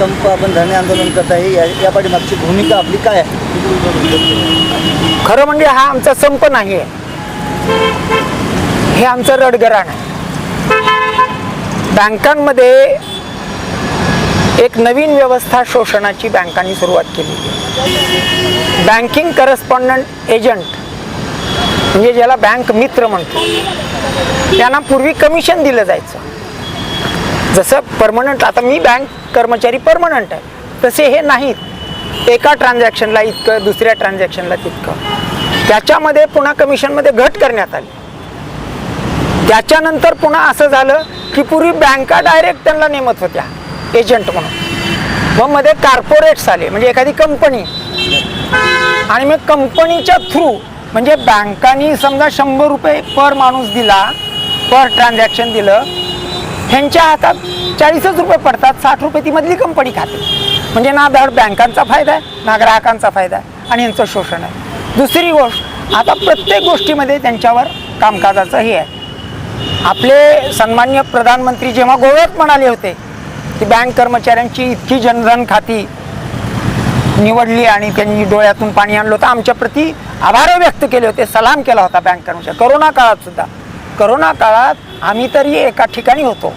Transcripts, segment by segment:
संप आपण धरणे आंदोलन करत आहे. या या पाठीमागची भूमिका आपली काय आहे? खरं म्हणजे हा आमचा संप नाही आहे. हे आमचं रडगराण आहे. बँकांमध्ये एक नवीन व्यवस्था शोषणाची बँकांनी सुरुवात केली. बँकिंग करस्पॉन्डंट एजंट म्हणजे ज्याला बँक मित्र म्हणतो त्यांना पूर्वी कमिशन दिलं जायचं. जसं परमनंट आता मी बँक कर्मचारी परमनंट आहे. तसे हे नाहीत. एका ट्रान्झॅक्शनला इतकं दुसऱ्या ट्रान्झॅक्शनला तितकं. त्याच्यामध्ये पुन्हा कमिशनमध्ये घट करण्यात आली. त्याच्यानंतर पुन्हा असं झालं की पूर्वी बँका डायरेक्ट त्यांना नेमत होत्या. एजंट म्हणून. मग मध्ये कार्पोरेट्स आले म्हणजे एखादी कंपनी आणि मग कंपनीच्या थ्रू म्हणजे बँकांनी समजा शंभर रुपये पर माणूस दिला पर ट्रान्झॅक्शन दिलं ह्यांच्या हातात चाळीसच रुपये पडतात साठ रुपये ती मधली कंपनी खाते. म्हणजे ना धड बँकांचा फायदा आहे ना ग्राहकांचा फायदा आहे आणि यांचं शोषण आहे. दुसरी गोष्ट आता प्रत्येक गोष्टीमध्ये त्यांच्यावर कामकाजाचं हे आहे. आपले सन्मान्य प्रधानमंत्री जेव्हा गोव्यात म्हणाले होते की बँक कर्मचाऱ्यांची इतकी जनधन खाती निवडली आणि त्यांनी डोळ्यातून पाणी आणलं होतं आमच्या प्रती आभार व्यक्त केले होते सलाम केला होता बँक कर्मचारी करोना काळात सुद्धा. करोना काळात आम्ही तरी एका ठिकाणी होतो.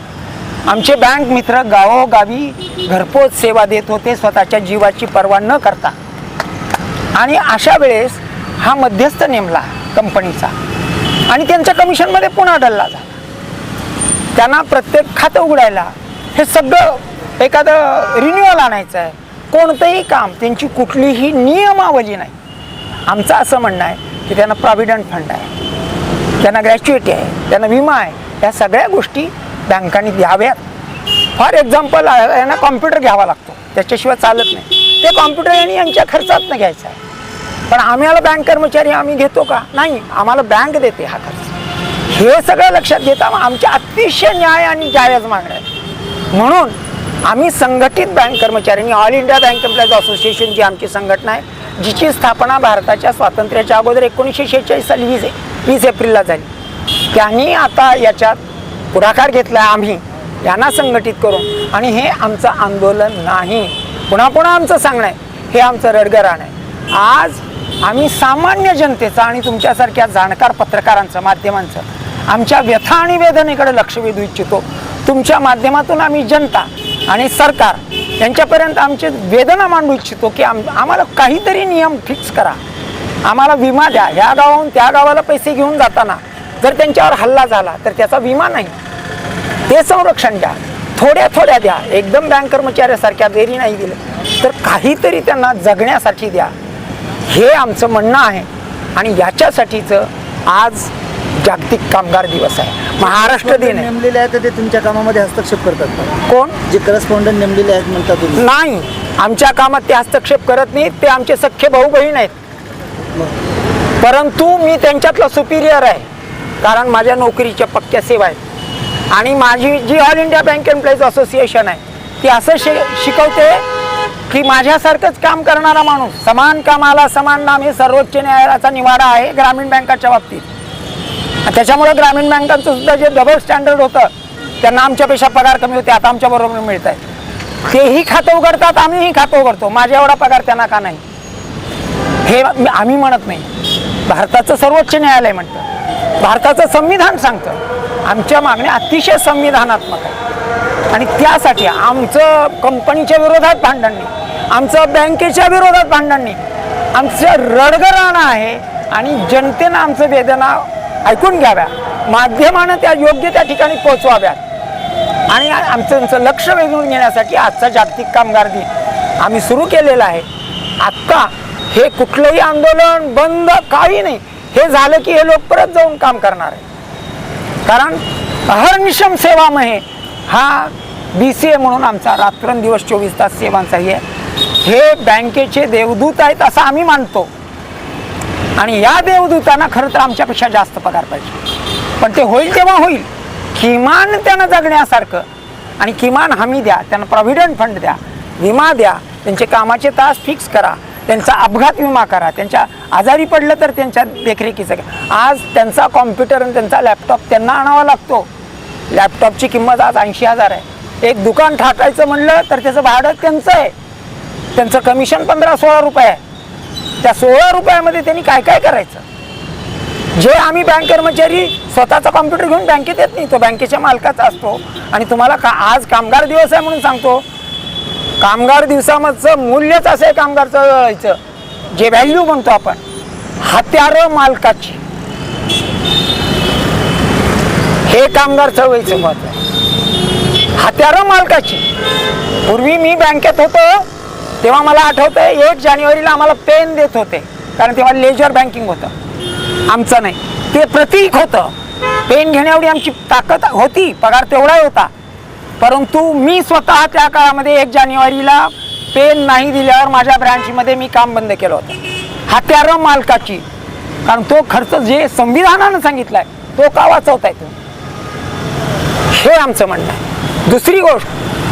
आमचे बँक मित्र गावोगावी घरपोच सेवा देत होते स्वतःच्या जीवाची पर्वा न करता. आणि अशा वेळेस हा मध्यस्थ नेमला कंपनीचा आणि त्यांच्या कमिशनमध्ये पुन्हा डल्ला झाला. त्यांना प्रत्येक खातं उघडायला हे सगळं एखादं रिन्युअल आणायचं आहे कोणतंही काम त्यांची कुठलीही नियमावली नाही. आमचं असं म्हणणं आहे की त्यांना प्रॉव्हिडंट फंड आहे. त्यांना ग्रॅच्युएटी आहे त्यांना विमा आहे या सगळ्या गोष्टी बँकांनी द्याव्यात फॉर एक्झाम्पल यांना कॉम्प्युटर घ्यावा लागतो. त्याच्याशिवाय चालत नाही. ते कॉम्प्युटर यांनी यांच्या खर्चातनं घ्यायचं. आहे पण आम्हाला बँक कर्मचारी आम्ही घेतो का? नाही आम्हाला बँक देते हा खर्च. हे सगळं लक्षात घेता आमच्या अतिशय न्याय आणि जायज मागण्या आहेत. म्हणून आम्ही संघटित बँक कर्मचाऱ्यांनी all India bank employees association जी आमची संघटना आहे जिची स्थापना भारताच्या स्वातंत्र्याच्या अगोदर एकोणीसशे शेहेचाळीस साली आहे वीस एप्रिलला झाली. त्यांनी आता याच्यात पुढाकार घेतला आम्ही. यांना संघटित करून. आणि हे आमचं आंदोलन नाही. पुन्हा पुन्हा आमचं सांगणं आहे. हे आमचं रडगराण आहे. आज आम्ही सामान्य जनतेचं आणि तुमच्यासारख्या जाणकार पत्रकारांचं माध्यमांचं आमच्या व्यथा आणि वेदनेकडे लक्ष वेधू इच्छितो. तुमच्या माध्यमातून आम्ही जनता आणि सरकार यांच्यापर्यंत आमचे वेदना मांडू इच्छितो की आम आम्हाला काहीतरी नियम फिक्स करा. आम्हाला विमा द्या. ह्या गावाहून त्या गावाला पैसे घेऊन जाताना जर त्यांच्यावर हल्ला झाला तर त्याचा विमा नाही. ते संरक्षण द्या. थोड्या थोड्या द्या. एकदम बँक कर्मचाऱ्यासारख्या देरी नाही दिलं. तर काहीतरी त्यांना जगण्यासाठी द्या. हे आमचं म्हणणं आहे. आणि याच्यासाठीचं आज जागतिक कामगार दिवस आहे. महाराष्ट्र दिन आहे. नेमलेले आहेत तर ते तुमच्या कामामध्ये हस्तक्षेप करतात? कोण? जे करस्पॉन्डंट नेमलेले आहेत म्हणता तुम्ही. नाही. आमच्या कामात ते हस्तक्षेप करत नाहीत. ते आमचे सख्खे भाऊ बहीण आहेत. परंतु मी त्यांच्यातला सुपिरियर आहे. कारण माझ्या नोकरीच्या पक्क्या सेवा आहेत. आणि माझी जी all India bank employees association आहे ती असं शि शिकवते की माझ्यासारखंच काम करणारा माणूस समान कामाला समान नाम हे सर्वोच्च न्यायालयाचा निवाडा आहे ग्रामीण बँकाच्या बाबतीत. त्याच्यामुळे ग्रामीण बँकांचं सुद्धा जे डबल स्टँडर्ड होतं त्यांना आमच्यापेक्षा पगार कमी होते आता आमच्याबरोबर मिळत आहे तेही खातं उघडतात आम्हीही खातं उघडतो. माझ्या एवढा पगार त्यांना का नाही? हे आम्ही म्हणत नाही. भारताचं सर्वोच्च न्यायालय म्हणतं. भारताचं संविधान सांगतं. आमच्या मागण्या अतिशय संविधानात्मक आहे आणि त्यासाठी आमचं कंपनीच्या विरोधात भांडण नाही. आमचं बँकेच्या विरोधात भांडण नाही. आमचं रडगरणं आहे आणि जनतेनं आमचं वेदना ऐकून घ्याव्या. माध्यमानं त्या योग्य त्या ठिकाणी पोचवाव्यात. आणि आमचं आमचं लक्ष वेधून घेण्यासाठी आजचा जागतिक कामगार दिन आम्ही सुरू केलेला आहे. आत्ता हे कुठलंही आंदोलन बंद काही नाही. हे झालं की हे लोक परत जाऊन काम करणार आहे कारण अहर्निशम सेवा महे. हा बी सी ए म्हणून आमचा रात्रंदिवस चोवीस तास सेवांचाही आहे. हे बँकेचे देवदूत आहेत असं आम्ही मानतो. आणि या देवदूतांना खरं तर आमच्यापेक्षा जास्त पगार पाहिजे. पण ते होईल तेव्हा होईल. किमान त्यांना जगण्यासारखं. आणि किमान हमी द्या त्यांना प्रॉव्हिडंट फंड द्या विमा द्या त्यांचे कामाचे तास फिक्स करा. त्यांचा अपघात विमा करा. त्यांच्या आजारी पडलं तर त्यांच्या देखरेखीचं घ्या. आज त्यांचा कॉम्प्युटर आणि त्यांचा लॅपटॉप त्यांना आणावा लागतो. लॅपटॉपची किंमत आज ऐंशी हजार आहे. एक दुकान ठाकायचं म्हणलं तर त्याचं भाडं त्यांचं आहे. त्यांचं कमिशन पंधरा सोळा रुपये आहे. त्या सोळा रुपयामध्ये त्यांनी काय काय करायचं? जे आम्ही बँक कर्मचारी स्वतःचा कॉम्प्युटर घेऊन बँकेत येत नाही. तो बँकेच्या मालकाचा असतो. आणि तुम्हाला का आज कामगार दिवस आहे म्हणून सांगतो. कामगार दिवसामधचं मूल्यच असं आहे कामगारचं व्हायचं जे व्हॅल्यू म्हणतो आपण हत्यारं मालकाची. हे कामगार चळवळीचं महत्त्व आहे. हत्यारं मालकाची. पूर्वी मी बँकेत होतो तेव्हा मला आठवतं आहे एक जानेवारीला आम्हाला पेन देत होते कारण तेव्हा लेजर बँकिंग होतं. आमचं नाही. ते प्रतीक होतं. पेन घेण्याएवढी आमची ताकद होती पगार तेवढा होता. परंतु मी स्वतः त्या काळामध्ये एक जानेवारीला पेन नाही दिल्यावर माझ्या ब्रँचमध्ये मी काम बंद केलं होतं. हत्यारं मालकाची. कारण तो खर्च जे संविधानानं सांगितलाय तो का वाचवताय तुम्ही? हे आमचं म्हणणं आहे. दुसरी गोष्ट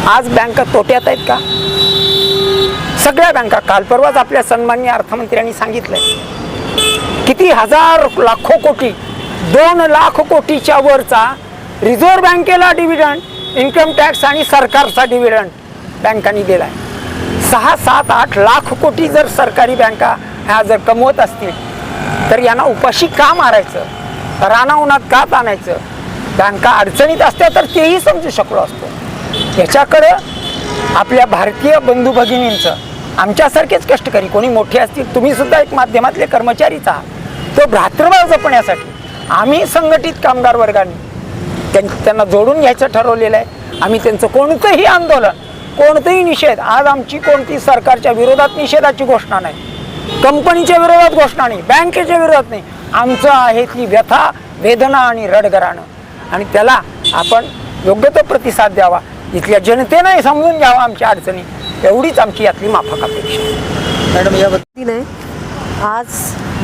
आज बँका तोट्यात आहेत का? सगळ्या बँका काल परवाच आपल्या सन्मान्य अर्थमंत्र्यांनी सांगितलंय. किती हजार लाखो कोटी दोन लाख कोटीच्या वरचा रिझर्व्ह बँकेला डिव्हिडंड इन्कम टॅक्स आणि सरकारचा डिव्हिडंड बँकांनी दिला आहे सहा सात आठ लाख कोटी जर सरकारी बँका ह्या जर कमवत असतील तर यांना उपाशी का मारायचं? राणा का ताणायचं? बँका अडचणीत असत्या तर तेही समजू शकलो असतो. याच्याकडं आपल्या भारतीय बंधू भगिनींचं आमच्यासारखेच कष्टकरी कोणी मोठे असतील तुम्ही सुद्धा एक माध्यमातले कर्मचारीच आहात. तो भ्रातृभाव जपण्यासाठी आम्ही संघटित कामगार वर्गाने त्यां- त्यांना जोडून घ्यायचं ठरवलेलं आहे. आम्ही त्यांचं कोणतंही आंदोलन कोणतंही निषेध आज आमची कोणती सरकारच्या विरोधात निषेधाची घोषणा नाही. कंपनीच्या विरोधात घोषणा नाही बँकेच्या विरोधात नाही. आमचं आहे ती व्यथा वेदना आणि रडगराणं आणि त्याला आपण योग्य तो प्रतिसाद द्यावा. इथल्या जनतेने समजून घ्यावा आमच्या अडचणी. एवढीच आमची यातली माफक अपेक्षा मॅडम या वतीने आज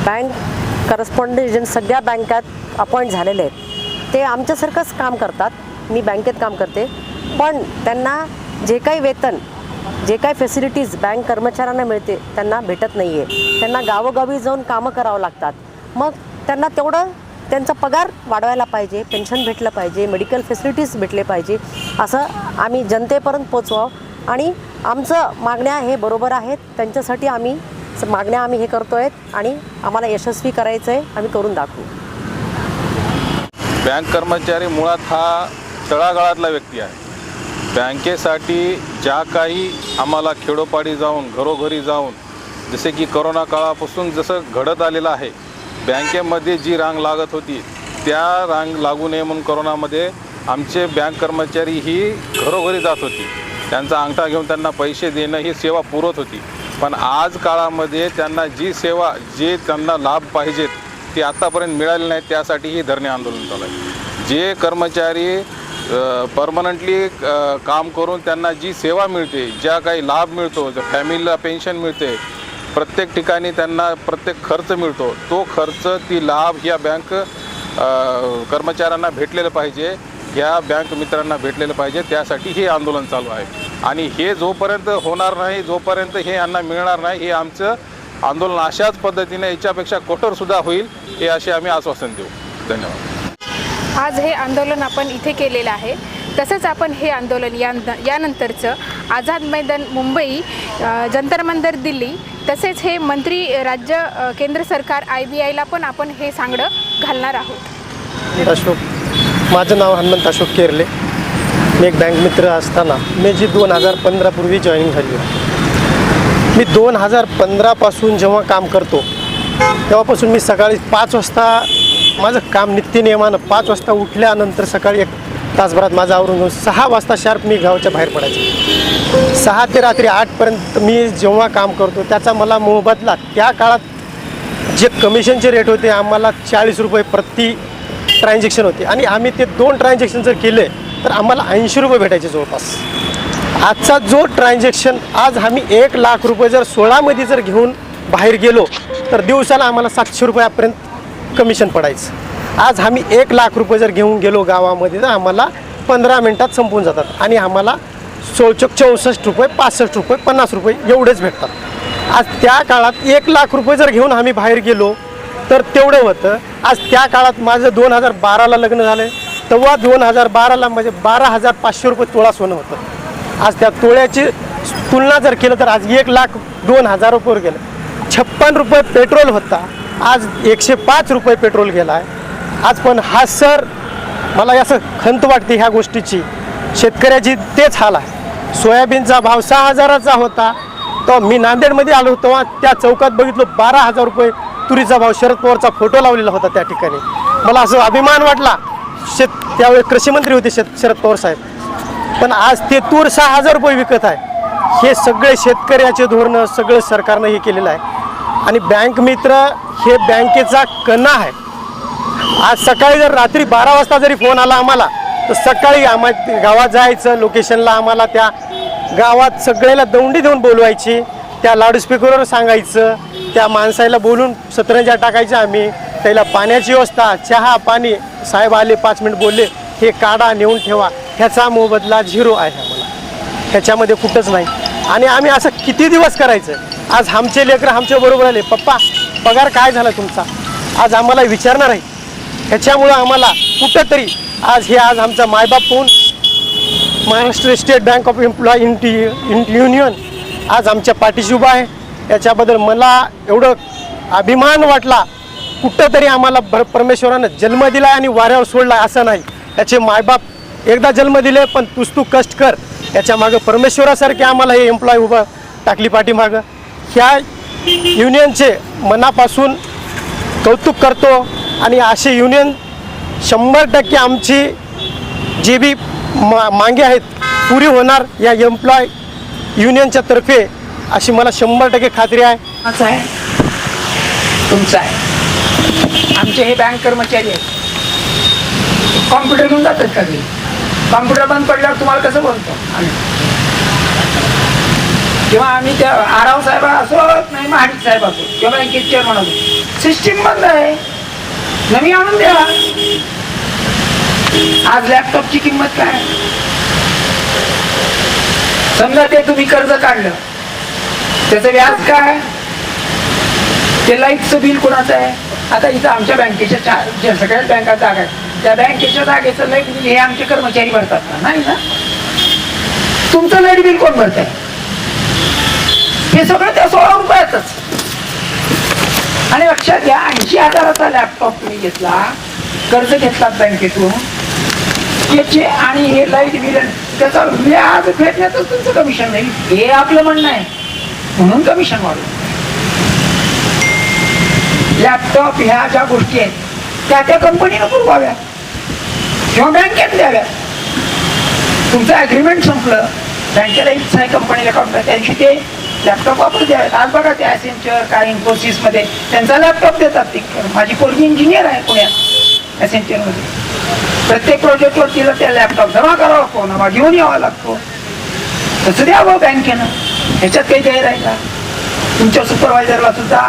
बँक करस्पॉन्डंट एजंट सगळ्या बँकात अपॉइंट झालेले आहेत. ते आमच्यासारखंच काम करतात. मी बँकेत काम करते. पण त्यांना जे काही वेतन जे काही फॅसिलिटीज बँक कर्मचाऱ्यांना मिळते त्यांना भेटत नाही आहे त्यांना गावोगावी जाऊन कामं करावं लागतात. मग त्यांना तेवढं त्यांचा पगार वाढवायला पाहिजे पेन्शन भेटलं पाहिजे मेडिकल फॅसिलिटीज भेटले पाहिजे असं आम्ही जनतेपर्यंत पोचवावं आणि आमचं मागण्या हे बरोबर आहेत. त्यांच्यासाठी आम्ही मागण्या आम्ही हे करतो आहेत आणि आम्हाला यशस्वी करायचं आहे आम्ही करून दाखवू. बँक कर्मचारी मुळात हा तळागाळातला व्यक्ती आहे. बँकेसाठी ज्या काही आम्हाला खेडोपाडी जाऊन घरोघरी जाऊन जसे की करोना काळापासून जसं घडत आलेलं आहे बँकेमध्ये जी रांग लागत होती त्या रांग लागू नये म्हणून करोनामध्ये आमचे बँक कर्मचारी ही घरोघरी जात होती. त्यांचा अंगठा घेऊन त्यांना पैसे देणं ही सेवा पुरत होती. पण आज काळामध्ये त्यांना जी सेवा जे त्यांना लाभ पाहिजेत ते आत्तापर्यंत मिळाले नाही त्यासाठी ही धरणे आंदोलन चालू आहे. जे कर्मचारी परमनंटली काम करून त्यांना जी सेवा मिळते ज्या काही लाभ मिळतो ज्या फॅमिलीला पेन्शन मिळते प्रत्येक ठिकाणी त्यांना प्रत्येक खर्च मिळतो. तो खर्च ती लाभ या बँक कर्मचाऱ्यांना भेटलेलं पाहिजे ह्या बँक मित्रांना भेटलेलं पाहिजे त्यासाठी हे आंदोलन चालू आहे. आणि हे जोपर्यंत होणार नाही जोपर्यंत हे यांना मिळणार नाही हे आमचं आंदोलन अशाच पद्धतीने याच्यापेक्षा कठोरसुद्धा होईल हे असे आम्ही आश्वासन देऊ. धन्यवाद. आज हे आंदोलन आपण इथे केलेलं आहे. तसंच आपण हे आंदोलन या यानंतरचं आझाद मैदान मुंबई जंतर मंतर दिल्ली तसेच हे मंत्री राज्य केंद्र सरकार आय बी आयला पण आपण हे सांगडं घालणार आहोत. अशोक माझं नाव हनुमंत अशोक केरले. मी एक बँक मित्र असताना मी जी दोन हजार पंधरापूर्वी जॉईनिंग झाली मी दोन हजार पंधरापासून जेव्हा काम करतो तेव्हापासून मी सकाळी पाच वाजता माझं काम नित्यनियमानं पाच वाजता उठल्यानंतर सकाळी एक तासभरात माझं आवरून घेऊन सहा वाजता शार्प मी गावाच्या बाहेर पडायचं. सहा ते रात्री आठपर्यंत मी जेव्हा काम करतो त्याचा मला मोबदला त्या काळात जे कमिशनचे रेट होते आम्हाला चाळीस रुपये प्रति ट्रान्झॅक्शन होते. आणि आम्ही ते दोन ट्रान्झॅक्शन जर केले तर आम्हाला ऐंशी रुपये भेटायचे जवळपास. आजचा जो ट्रान्झॅक्शन आज आम्ही एक लाख रुपये जर सोळामध्ये जर घेऊन बाहेर गेलो तर दिवसाला आम्हाला सातशे रुपयापर्यंत कमिशन पडायचं. आज आम्ही एक लाख रुपये जर घेऊन गेलो गावामध्ये तर आम्हाला पंधरा मिनटात संपून जातात आणि आम्हाला चौचक चौसष्ट रुपये पासष्ट रुपये पन्नास रुपये एवढेच भेटतात. आज त्या काळात एक लाख रुपये जर घेऊन आम्ही बाहेर गेलो तर तेवढं होतं. आज त्या काळात माझं दोन हजार बाराला लग्न झालं तेव्हा दोन हजार बाराला म्हणजे बारा हजार पाचशे रुपये तोळा सोनं होतं. आज त्या तोळ्याची तुलना जर केलं तर आज एक लाख दोन हजार रुपयावर गेलं. छप्पन रुपये पेट्रोल होता. आज एकशे पाच रुपये पेट्रोल गेला आहे आज पण हा सर मला असं खंत वाटते ह्या गोष्टीची. शेतकऱ्याची तेच हाल आहे. सोयाबीनचा भाव सहा हजाराचा होता. तो मी नांदेडमध्ये आलो तेव्हा त्या चौकात बघितलं बारा हजार रुपये तुरीचा भाव शरद पवारचा फोटो लावलेला होता त्या ठिकाणी. मला असं अभिमान वाटला. शेत त्यावेळी कृषी मंत्री होते शेत शरद पवार साहेब. पण आज ते तूर सहा हजार रुपये विकत आहे. हे सगळे शेतकऱ्याचे धोरणं सगळं सरकारनं हे केलेलं आहे. आणि बँक मित्र हे बँकेचा कणा आहे. आज सकाळी जर रात्री बारा वाजता जरी फोन आला आम्हाला तर सकाळी आम्हा गावात जायचं लोकेशनला आम्हाला त्या गावात सगळ्याला दौंडी देऊन बोलवायची त्या लाऊडस्पीकरवर सांगायचं त्या माणसाला बोलून सतरंजा टाकायच्या आम्ही त्याला पाण्याची व्यवस्था चहा पाणी. साहेब आले पाच मिनिट बोलले हे काढा नेऊन ठेवा. ह्याचा मोबदला झिरो आहे आम्हाला. ह्याच्यामध्ये कुठंच नाही. आणि आम्ही असं किती दिवस करायचं? आज आमचे लेकरं आमच्या बरोबर आले. पप्पा पगार काय झाला तुमचा? आज आम्हाला विचारणार आहे. ह्याच्यामुळं आम्हाला कुठंतरी आज हे आज आमचा मायबाप होऊन Maharashtra state bank of employee इंटी union आज आमच्या पाठीशी उभा आहे. याच्याबद्दल मला एवढं अभिमान वाटला. कुठंतरी आम्हाला भर परमेश्वरानं जन्म दिला आणि वाऱ्यावर सोडला असं नाही. याचे मायबाप एकदा जन्म दिले पण तुस्तू तू कष्ट कर. याच्या मागं परमेश्वरासारखे आम्हाला हे एम्प्लॉय उभं टाकली पाठीमागं. ह्या युनियनचे मनापासून कौतुक करतो आणि असे युनियन शंभर टक्के आमची जे बी मा मागे आहेत पुरी होणार या एम्प्लॉय युनियनच्या तर्फे अशी मला शंभर टक्के खात्री आहे. असं आहे. तुमचं आहे. आमचे हे बँक कर्मचारी आहेत. कॉम्प्युटर घेऊन जातात का कॉम्प्युटर बंद पडल्यावर तुम्हाला कसं बोलतो? आम्ही किंवा आम्ही त्या आराव साहेब असो नाही महाडिक साहेब असो किंवा बँकेत चेअरमन असो सिस्टीम बंद आहे. नवी आणून द्या. आज लॅपटॉपची किंमत काय? समजा ते तुम्ही कर्ज काढलं. त्याचं व्याज काय? ते लाईटचं बिल कोणाचं आहे? आता इथं आमच्या बँकेच्या चार सगळ्याच बँका जागा आहेत. त्या बँकेच्या जागेचं लाइट बिल हे आमचे कर्मचारी भरतात ना नाही ना? तुमचं लाइट बिल कोण भरत आहे हे सगळं त्या सोळा रुपयातच. आणि लक्षात घ्या ऐंशी हजाराचा लॅपटॉप तुम्ही घेतला कर्ज घेतलात बँकेतून त्याचे आणि हे लाइट बिल त्याचा व्याज फेडण्यातच तुमचं कमिशन नाही. हे आपलं म्हणणं आहे. म्हणून कमिशन वाढलं लॅपटॉप ह्या ज्या गोष्टी आहेत त्या त्या कंपनीनं पुरवाव्या. किंवा बँकेत द्याव्या तुमचं ॲग्रीमेंट संपलं. बँकेला इच्छा आहे कंपनीला काढून त्यांची ते लॅपटॉप वापरू द्यावेत आज बघा ते ॲसेंचर काय इन्फोसिसमध्ये त्यांचा लॅपटॉप देतात ती. माझी पोरगी इंजिनियर आहे पुण्यात ॲसेंचरमध्ये प्रत्येक प्रोजेक्टवर तिला त्या लॅपटॉप जमा करावा कोणावा घेऊन यावा लागतो. तसं द्यावं बँकेनं ह्याच्यात काही गैर आहे का? तुमच्या सुपरवायझरला सुद्धा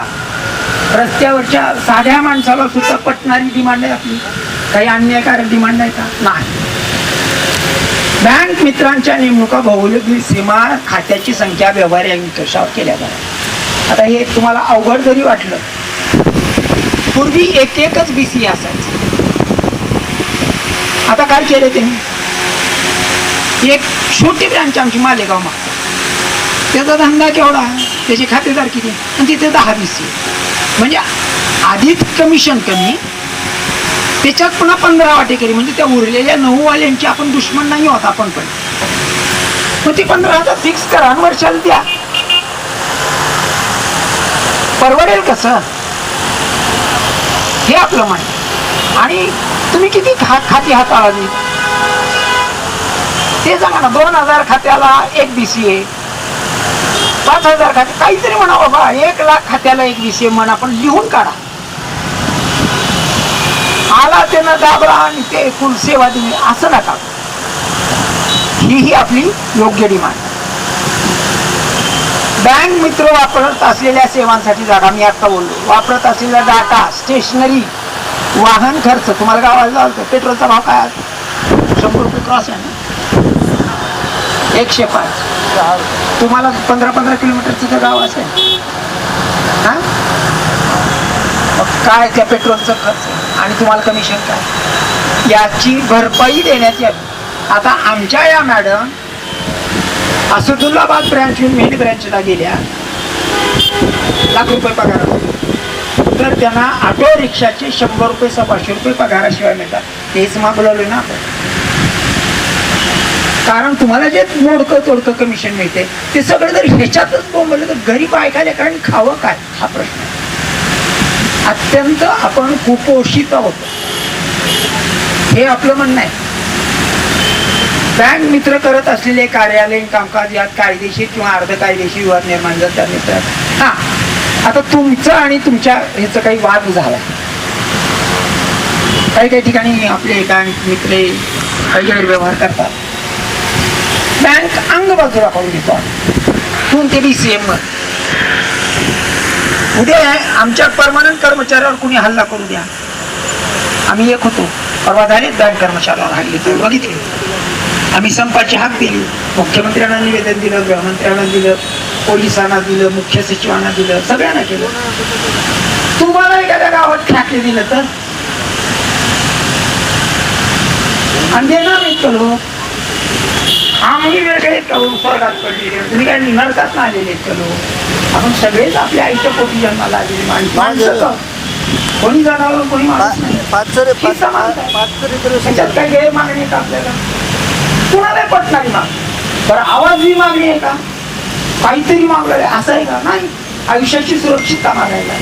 रस्त्यावरच्या साध्या माणसाला सुद्धा पटणारी डिमांड आहे आपली. काही अन्यायकारक डिमांड आहे का? नाही. बँक मित्रांच्या नेमणुका भौगोलिक सीमा खात्याची संख्या व्यवहार या निकषावर केल्या जातात आता हे तुम्हाला अवघड जरी वाटलं पूर्वी एक एकच बी सी असायचं. आता काय केलं त्यांनी? एक छोटी ब्रँच आमची मालेगाव मागतात त्याचा धंदा केवढा? त्याचे खातेदार किती? आणि तिथे दहा बी सी म्हणजे आधीच कमिशन कमी त्याच्यात पुन्हा पंधरा वाटेकरी म्हणजे त्या उरलेल्या नऊ वाल्यांची आपण दुश्मन नाही होत आपण पण. मग ती पंधरा हजार फिक्स करा वर्षाला द्या. परवडेल कसं? हे आपलं म्हण आणि तुम्ही किती खा खाती हाताळावी? ते सांगा ना दोन हजार खात्याला एक बी सी ए पाच हजार खाते. काहीतरी म्हणा बाबा एक लाख खात्याला एक विषय म्हणा आपण लिहून काढा. आला त्यानं दाबला आणि ते फुल सेवा दिली. असं नका ही ही आपली योग्य डिमांड. बँक मित्र वापरत असलेल्या सेवांसाठी जागा मी आता बोललो. वापरत असलेला डाटा स्टेशनरी वाहन खर्च तुम्हाला गावाला जावं पेट्रोलचा भाव काय शंभर रुपये क्रॉस आहे ना? एकशे पाच. तुम्हाला पंधरा पंधरा किलोमीटरचं तर गाव असेल. हां? मग काय त्या पेट्रोलचं खर्च? आणि तुम्हाला कमिशन काय? याची भरपाई देण्यात यावी. आता आमच्या या मॅडम असदुल्लाबाद ब्रँच मेन ब्रँचला गेल्या. लाख रुपये पगार तर त्यांना ऑटो रिक्षाचे शंभर रुपये सव्वाशे रुपये पगाराशिवाय मिळतात. तेच मागवलं ना आपण. कारण तुम्हाला जे मोडकं तोडकं कमिशन मिळते ते सगळं जर ह्याच्यातच बोंबलं तर गरीब ऐकायला कारण खावं काय? हा प्रश्न आहे. अत्यंत आपण कुपोषित आहोत. हे आपलं म्हणणं आहे. बँक मित्र करत असलेले कार्यालयीन कामकाज यात कायदेशीर किंवा अर्ध कायदेशीर विवाद निर्माण जर त्या मित्रात. हा. आता तुमचं आणि तुमच्या ह्याचं काही वाद झाला. काही काही ठिकाणी आपले बँक मित्र काही गैरव्यवहार करतात. बँक अंग बाजूला करून घेतो तू ते बी सी एम उद्या आमच्या परमानंट कर्मचाऱ्यावर कुणी हल्ला करू द्या आम्ही एक होतो परवा झाले बँक कर्मचाऱ्यावर हल्ले तुम्ही बघितले आम्ही संपाची हाक दिली मुख्यमंत्र्यांना निवेदन दिलं गृहमंत्र्यांना दिलं पोलिसांना दिलं मुख्य सचिवांना दिलं सगळ्यांना केलं तुम्हाला एखाद्या गावात ठाकले दिलं तर आणि देणार नाही का लोक आम्ही वेगळे स्वर्गात पडलेले तुम्ही काय नरकात ना आलेले लोक. आपण सगळेच आपल्या आईच्या पोटी जन्माला आलेली माणसं? कोणी जनावर कोणी त्याच्यात काय गैर मागणी आहे का आपल्याला. कुणाला पटणारी मागणी. बरं आवाज ही मागणी आहे का? काहीतरी मागलं असं आहे का? नाही. आयुष्याची सुरक्षितता मागायला.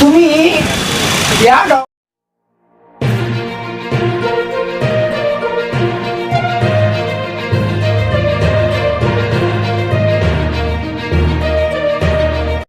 तुम्ही या